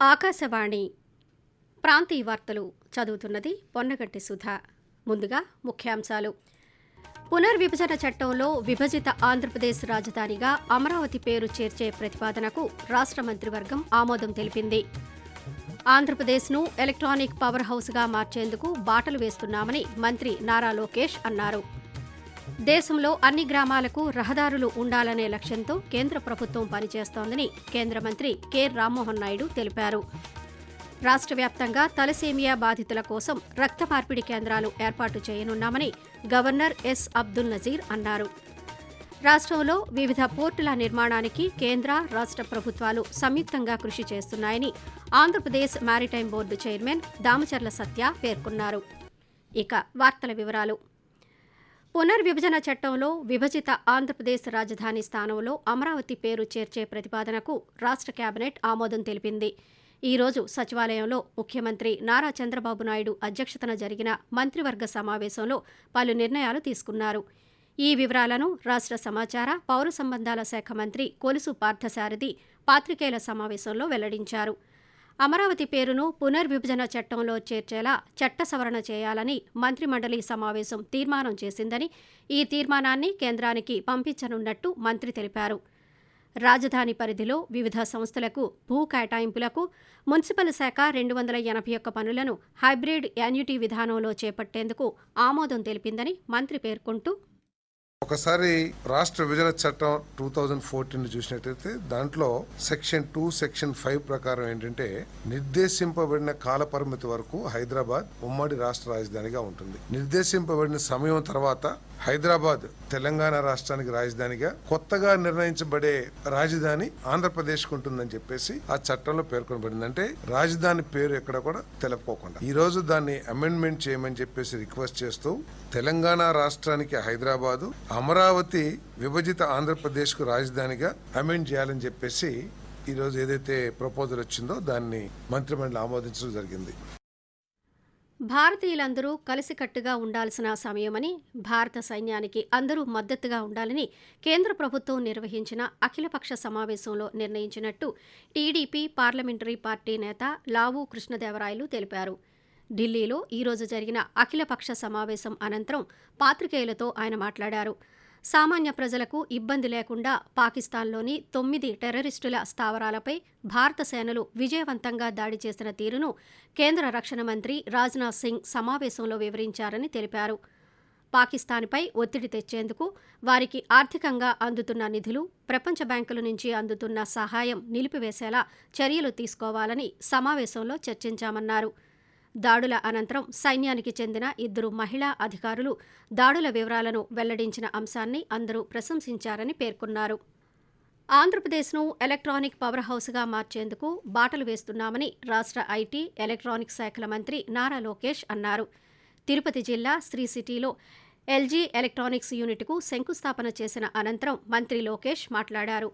ఆకాశవాణి ప్రాంతీయ వార్తలు చదువుతున్నది పొన్నగట్టి సుధా. ముందుగా ముఖ్యాంశాలు. పునర్విభజన చట్టంలో విభజిత ఆంధ్రప్రదేశ్ రాజధానిగా అమరావతి పేరు చేర్చే ప్రతిపాదనకు రాష్ట్ర మంత్రివర్గం ఆమోదం తెలిపింది. ఆంధ్రప్రదేశ్ను ఎలక్ట్రానిక్ పవర్ హౌస్గా మార్చేందుకు బాటలు వేస్తున్నామని మంత్రి నారా లోకేష్ అన్నారు. దేశంలో అన్ని గ్రామాలకు రహదారులు ఉండాలనే లక్ష్యంతో కేంద్ర ప్రభుత్వం పనిచేస్తోందని కేంద్ర మంత్రి కె రామ్మోహన్ నాయుడు తెలిపారు. రాష్ట్ర వ్యాప్తంగా తలసేమియా బాధితుల కోసం రక్త మార్పిడి కేంద్రాలు ఏర్పాటు చేయనున్నామని గవర్నర్ ఎస్ అబ్దుల్ నజీర్ అన్నారు. రాష్ట్రంలో వివిధ పోర్టుల నిర్మాణానికి కేంద్ర రాష్ట్ర ప్రభుత్వాలు సంయుక్తంగా కృషి చేస్తున్నాయని Andhra Pradesh maritime board chairman Damacharla Satya పేర్కొన్నారు. ఇక వార్తల వివరాలు. పునర్విభజన చట్టంలో విభజిత ఆంధ్రప్రదేశ్ రాజధాని స్థానంలో అమరావతి పేరు చేర్చే ప్రతిపాదనకు రాష్ట్ర కేబినెట్ ఆమోదం తెలిపింది. ఈ రోజు సచివాలయంలో ముఖ్యమంత్రి నారా చంద్రబాబు నాయుడు అధ్యక్షతన జరిగిన మంత్రివర్గ సమావేశంలో పలు నిర్ణయాలు తీసుకున్నారు. ఈ వివరాలను రాష్ట్ర సమాచార పౌర సంబంధాల శాఖ మంత్రి కొలుసు పార్థసారథి పాత్రికేయుల సమావేశంలో వెల్లడించారు. అమరావతి పేరును పునర్విభజన చట్టంలో చేర్చేలా చట్ట సవరణ చేయాలని మంత్రిమండలి సమావేశం తీర్మానం చేసిందని ఈ తీర్మానాన్ని కేంద్రానికి పంపించనున్నట్టు మంత్రి తెలిపారు. రాజధాని పరిధిలో వివిధ సంస్థలకు భూ కేటాయింపులకు మున్సిపల్ శాఖ రెండు వందల ఎనభై ఒక్క పనులను హైబ్రిడ్ యాన్యుటీ విధానంలో చేపట్టేందుకు ఆమోదం తెలిపిందని మంత్రి పేర్కొంటూ ఒకసారి రాష్ట్ర విభజన చట్టం టూ థౌజండ్ ఫోర్టీన్ చూసినట్టయితే దాంట్లో సెక్షన్ టూ సెక్షన్ ఫైవ్ ప్రకారం ఏంటంటే నిర్దేశింపబడిన కాల పరిమితి వరకు హైదరాబాద్ ఉమ్మడి రాష్ట్ర రాజధానిగా ఉంటుంది. నిర్దేశింపబడిన సమయం తర్వాత హైదరాబాద్ తెలంగాణ రాష్ట్రానికి రాజధానిగా కొత్తగా నిర్ణయించబడే రాజధాని ఆంధ్రప్రదేశ్ ఉంటుందని చెప్పేసి ఆ చట్టంలో పేర్కొనబడింది. అంటే రాజధాని పేరు ఎక్కడ కూడా తెలుపుకోకుండా. ఈ రోజు దాన్ని అమెండ్మెంట్ చేయమని చెప్పేసి రిక్వెస్ట్ చేస్తూ తెలంగాణ రాష్ట్రానికి హైదరాబాదు అమరావతి విభజిత ఆంధ్రప్రదేశ్కు రాజధానిగా అమెండ్ చేయాలని చెప్పేసి ఈ రోజు ఏదైతే ప్రపోజల్ వచ్చిందో దాన్ని మంత్రిమండలి ఆమోదించడం జరిగింది. భారతీయులందరూ కలిసికట్టుగా ఉండాల్సిన సమయమని భారత సైన్యానికి అందరూ మద్దతుగా ఉండాలని కేంద్ర ప్రభుత్వం నిర్వహించిన అఖిలపక్ష సమావేశంలో నిర్ణయించినట్టు టీడీపీ పార్లమెంటరీ పార్టీ నేత లావు కృష్ణదేవరాయలు తెలిపారు. ఢిల్లీలో ఈరోజు జరిగిన అఖిలపక్ష సమావేశం అనంతరం పాత్రికేయులతో ఆయన మాట్లాడారు. సామాన్య ప్రజలకు ఇబ్బంది లేకుండా పాకిస్తాన్లోని తొమ్మిది టెర్రరిస్టుల స్థావరాలపై భారత సేనలు విజయవంతంగా దాడి చేసిన తీరును కేంద్ర రక్షణ మంత్రి రాజ్నాథ్ సింగ్ సమావేశంలో వివరించారని తెలిపారు. పాకిస్తాన్పై ఒత్తిడి తెచ్చేందుకు వారికి ఆర్థికంగా అందుతున్న నిధులు ప్రపంచ బ్యాంకుల నుంచి అందుతున్న సహాయం నిలిపివేసేలా చర్యలు తీసుకోవాలని సమావేశంలో చర్చించామన్నారు. దాడుల అనంతరం సైన్యానికి చెందిన ఇద్దరు మహిళా అధికారులు దాడుల వివరాలను వెల్లడించిన అంశాన్ని అందరూ ప్రశంసించారని పేర్కొన్నారు. ఆంధ్రప్రదేశ్ను ఎలక్ట్రానిక్ పవర్ హౌస్గా మార్చేందుకు బాటలు వేస్తున్నామని రాష్ట్ర ఐటీ ఎలక్ట్రానిక్ శాఖల మంత్రి నారా లోకేష్ అన్నారు. తిరుపతి జిల్లా శ్రీ సిటీలో ఎల్జీ ఎలక్ట్రానిక్స్ యూనిట్కు శంకుస్థాపన చేసిన అనంతరం మంత్రి లోకేష్ మాట్లాడారు.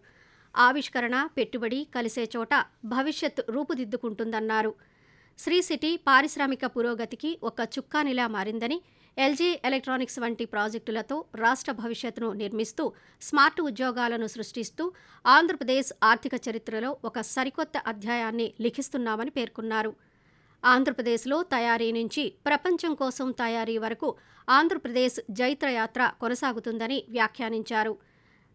ఆవిష్కరణ పెట్టుబడి కలిసే చోట భవిష్యత్ రూపుదిద్దుకుంటుందన్నారు. శ్రీ సిటీ పారిశ్రామిక పురోగతికి ఒక చుక్కానిలా మారిందని ఎల్జీ ఎలక్ట్రానిక్స్ వంటి ప్రాజెక్టులతో రాష్ట్ర భవిష్యత్తును నిర్మిస్తూ స్మార్ట్ ఉద్యోగాలను సృష్టిస్తూ ఆంధ్రప్రదేశ్ ఆర్థిక చరిత్రలో ఒక సరికొత్త అధ్యాయాన్ని లిఖిస్తున్నామని పేర్కొన్నారు. ఆంధ్రప్రదేశ్లో తయారీ నుంచి ప్రపంచం కోసం తయారీ వరకు ఆంధ్రప్రదేశ్ జైత్రయాత్ర కొనసాగుతుందని వ్యాఖ్యానించారు.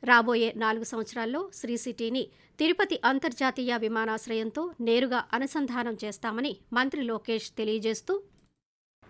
రాబోయే నాలుగు సంవత్సరాల్లో శ్రీ సిటీని తిరుపతి అంతర్జాతీయ విమానాశ్రయంతో నేరుగా అనుసంధానం చేస్తామని మంత్రి లోకేష్ తెలియజేస్తూ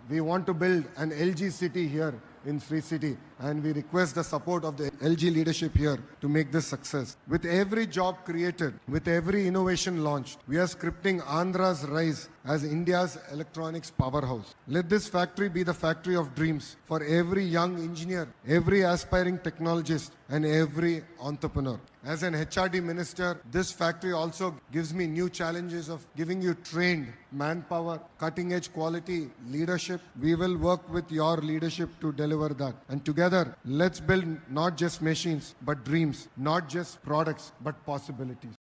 We want to build an LG city here in Sri City. And we request the support of the LG leadership here to make this success. With every job created, with every innovation launched, we are scripting Andhra's rise as India's electronics powerhouse. Let this factory be the factory of dreams for every young engineer, every aspiring technologist and every entrepreneur. As an HRD minister, this factory also gives me new challenges of giving you trained manpower, cutting edge quality leadership. We will work with your leadership to deliver that. And together, let's build not just machines, but dreams, not just products, but possibilities.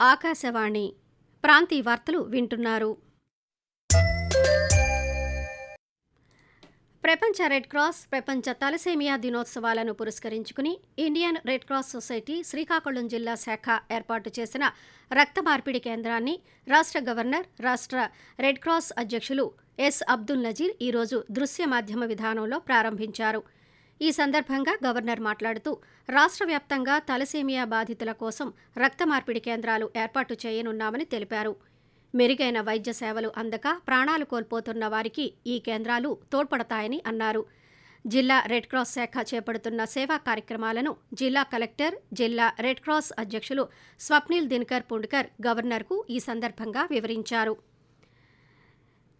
Akashvani ప్రాంతీయ వార్తలు వింటున్నారు ప్రపంచ red cross ప్రపంచ thalassemia దినోత్సవాలను పురస్కరించుకుని Indian red cross society Srikakulam జిల్లా శాఖ ఏర్పాటు చేసిన రక్త మార్పిడి కేంద్రాన్ని రాష్ట్ర గవర్నర్ రాష్ట్ర రెడ్ క్రాస్ అధ్యక్షులు ఎస్ అబ్దుల్ నజీర్ ఈరోజు దృశ్య మాధ్యమ విధానంలో ప్రారంభించారు ఈ సందర్భంగా గవర్నర్ మాట్లాడుతూ రాష్ట్ర వ్యాప్తంగా తలసేమియా బాధితుల కోసం రక్త మార్పిడి కేంద్రాలు ఏర్పాటు చేయనున్నామని తెలిపారు. మెరుగైన వైద్య సేవలు అందక ప్రాణాలు కోల్పోతున్న వారికి ఈ కేంద్రాలు తోడ్పడతాయని అన్నారు. జిల్లా రెడ్ క్రాస్ శాఖ చేపడుతున్న సేవా కార్యక్రమాలను జిల్లా కలెక్టర్ జిల్లా రెడ్ క్రాస్ అధ్యక్షులు స్వప్నిల్ దినకర్ పుండ్కర్ గవర్నర్కు ఈ సందర్భంగా వివరించారు.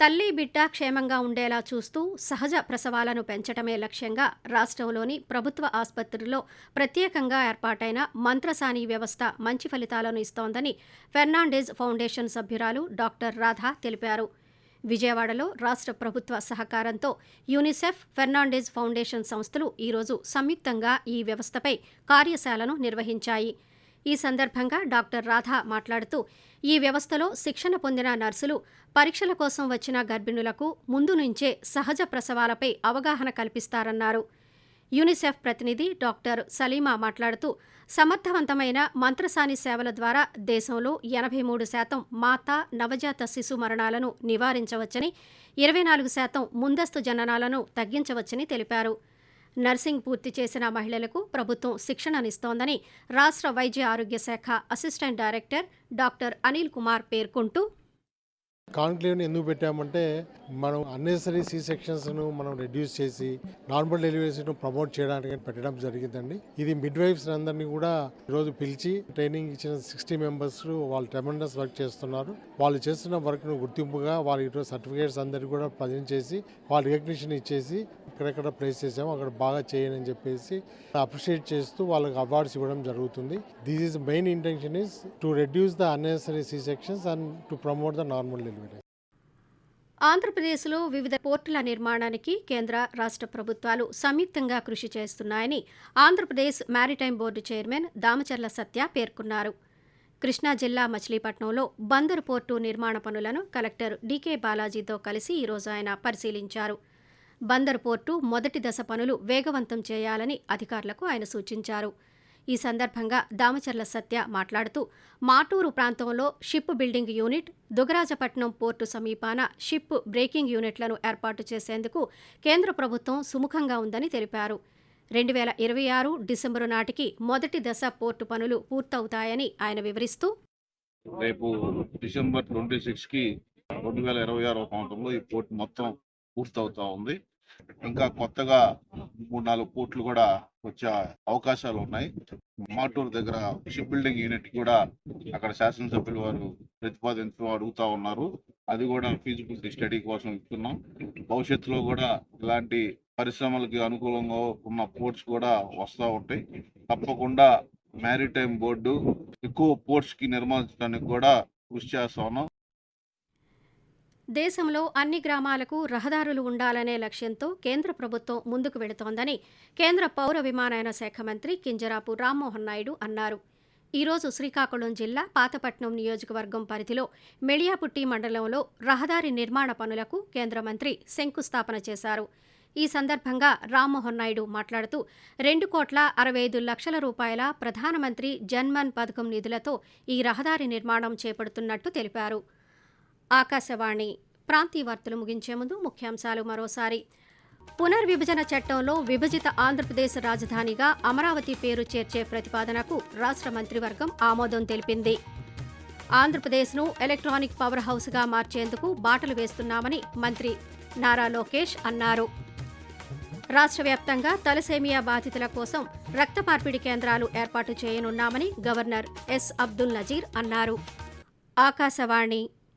తల్లి బిడ్డ క్షేమంగా ఉండేలా చూస్తూ సహజ ప్రసవాలను పెంచడమే లక్ష్యంగా రాష్ట్రంలోని ప్రభుత్వ ఆసుపత్రుల్లో ప్రత్యేకంగా ఏర్పాటైన మంత్రసాని వ్యవస్థ మంచి ఫలితాలను ఇస్తోందని ఫెర్నాండేజ్ ఫౌండేషన్ సభ్యురాలు డాక్టర్ రాధా తెలిపారు. విజయవాడలో రాష్ట్ర ప్రభుత్వ సహకారంతో యూనిసెఫ్ ఫెర్నాండేజ్ ఫౌండేషన్ సంస్థలు ఈరోజు సంయుక్తంగా ఈ వ్యవస్థపై కార్యశాలను నిర్వహించాయి. ఈ సందర్భంగా డాక్టర్ రాధా మాట్లాడుతూ ఈ వ్యవస్థలో శిక్షణ పొందిన నర్సులు పరీక్షల కోసం వచ్చిన గర్భిణులకు ముందు నుంచే సహజ ప్రసవాలపై అవగాహన కల్పిస్తారన్నారు. యూనిసెఫ్ ప్రతినిధి డాక్టర్ సలీమా మాట్లాడుతూ సమర్థవంతమైన మంత్రసాని సేవల ద్వారా దేశంలో ఎనభై మూడు శాతం మాత నవజాత శిశు మరణాలను నివారించవచ్చని ఇరవై నాలుగు శాతం ముందస్తు జననాలను తగ్గించవచ్చని తెలిపారు. నర్సింగ్ పూర్తి చేసిన మహిళలకు ప్రభుత్వం శిక్షణనిస్తోందని రాష్ట్ర వైద్య ఆరోగ్య శాఖ assistant director doctor Anil Kumar పేర్కొంటూ కాన్క్లేవ్ని ఎందుకు పెట్టామంటే మనం అన్నెసరీ సి సెక్షన్స్ను మనం రెడ్యూస్ చేసి నార్మల్ డెలివరీస్ను ప్రమోట్ చేయడానికి పెట్టడం జరిగిందండి. ఇది మిడ్ వైఫ్స్ అందరినీ కూడా ఈరోజు పిలిచి ట్రైనింగ్ ఇచ్చిన సిక్స్టీ మెంబర్స్ వాళ్ళు ట్రెమెండస్ వర్క్ చేస్తున్నారు. వాళ్ళు చేస్తున్న వర్క్ను గుర్తింపుగా వాళ్ళ ఈరోజు సర్టిఫికేట్స్ అందరికీ కూడా ప్రజెంట్ చేసి వాళ్ళ రికగ్నిషన్ ఇచ్చేసి ఎక్కడెక్కడ ప్లేస్ చేసాము అక్కడ బాగా చేయని చెప్పేసి అప్రిషియేట్ చేస్తూ వాళ్ళకి అవార్డ్స్ ఇవ్వడం జరుగుతుంది. This is main intention is to reduce the unnecessary C sections and to promote the normal delivery ఆంధ్రప్రదేశ్లో వివిధ పోర్టుల నిర్మాణానికి కేంద్ర రాష్ట్ర ప్రభుత్వాలు సంయుక్తంగా కృషి చేస్తున్నాయని Andhra Pradesh maritime board chairman Damacharla Satya పేర్కొన్నారు. కృష్ణా జిల్లా మచిలీపట్నంలో బందరు పోర్టు నిర్మాణ పనులను కలెక్టర్ డీకే బాలాజీతో కలిసి ఈరోజు ఆయన పరిశీలించారు. బందర్ పోర్టు మొదటి దశ పనులు వేగవంతం చేయాలని అధికారులకు ఆయన సూచించారు. ఈ సందర్భంగా దామచర్ల సత్య మాట్లాడుతూ మాటూరు ప్రాంతంలో ship building unit Dugarajapatnam port సమీపాన షిప్ బ్రేకింగ్ యూనిట్లను ఏర్పాటు చేసేందుకు కేంద్ర ప్రభుత్వం సుముఖంగా ఉందని తెలిపారు. రెండు వేల ఇరవై ఆరు డిసెంబరు నాటికి మొదటి దశ పోర్టు పనులు పూర్తవుతాయని ఆయన వివరిస్తూ రేపు డిసెంబర్ ట్వంటీ సిక్స్కి రెండు వేల ఇరవై ఆరో సంవత్సరంలో ఈ పోర్టు మొత్తం పూర్తవుతా ఉంది. ఇంకా కొత్తగా మూడు నాలుగు పోర్ట్లు కూడా వచ్చే అవకాశాలు ఉన్నాయి. మాటూరు దగ్గర షిప్ బిల్డింగ్ యూనిట్ కూడా అక్కడ శాసనసభ్యులు వారు ప్రతిపాదించడం అడుగుతా ఉన్నారు. అది కూడా ఫీజిబిలిటీ స్టడీ కోసం ఇస్తున్నాం. భవిష్యత్తులో కూడా ఇలాంటి పరిశ్రమలకి అనుకూలంగా ఉన్న పోర్ట్స్ కూడా వస్తూ ఉంటాయి. తప్పకుండా మ్యారిటైమ్ బోర్డు ఎక్కువ పోర్ట్స్కి నిర్మించడానికి కూడా కృషి చేస్తా ఉన్నాం. దేశంలో అన్ని గ్రామాలకు రహదారులు ఉండాలనే లక్ష్యంతో కేంద్ర ప్రభుత్వం ముందుకు వెళుతోందని కేంద్ర పౌర విమానయాన శాఖ మంత్రి కింజరాపు రామ్మోహన్ నాయుడు అన్నారు. ఈరోజు శ్రీకాకుళం జిల్లా పాతపట్నం నియోజకవర్గం పరిధిలో మెళియాపుట్టి మండలంలో రహదారి నిర్మాణ పనులకు కేంద్ర మంత్రి శంకుస్థాపన చేశారు. ఈ సందర్భంగా రామ్మోహన్ నాయుడు మాట్లాడుతూ రెండు కోట్ల అరవై ఐదు లక్షల రూపాయల ప్రధానమంత్రి జన్మన్ పథకం నిధులతో ఈ రహదారి నిర్మాణం చేపడుతున్నట్టు తెలిపారు. ఆకాశవాణి ప్రాంతీయ వార్తలు ముగించే ముందు ముఖ్యాంశాలు మరోసారి. పునర్విభజన చట్టంలో విభజిత ఆంధ్రప్రదేశ్ రాజధానిగా అమరావతి పేరు చేర్చే ప్రతిపాదనకు రాష్ట్ర మంత్రివర్గం ఆమోదం తెలిపింది. ఆంధ్రప్రదేశ్ను ఎలక్ట్రానిక్ పవర్ హౌస్గా మార్చేందుకు బాటలు వేస్తున్నామని మంత్రి నారా లోకేష్ అన్నారు. రాష్ట్ర వ్యాప్తంగా తలసేమియా బాధితుల కోసం రక్త మార్పిడి కేంద్రాలు ఏర్పాటు చేయనున్నామని గవర్నర్ ఎస్ అబ్దుల్ నజీర్ అన్నారు. ఆకాశవాణి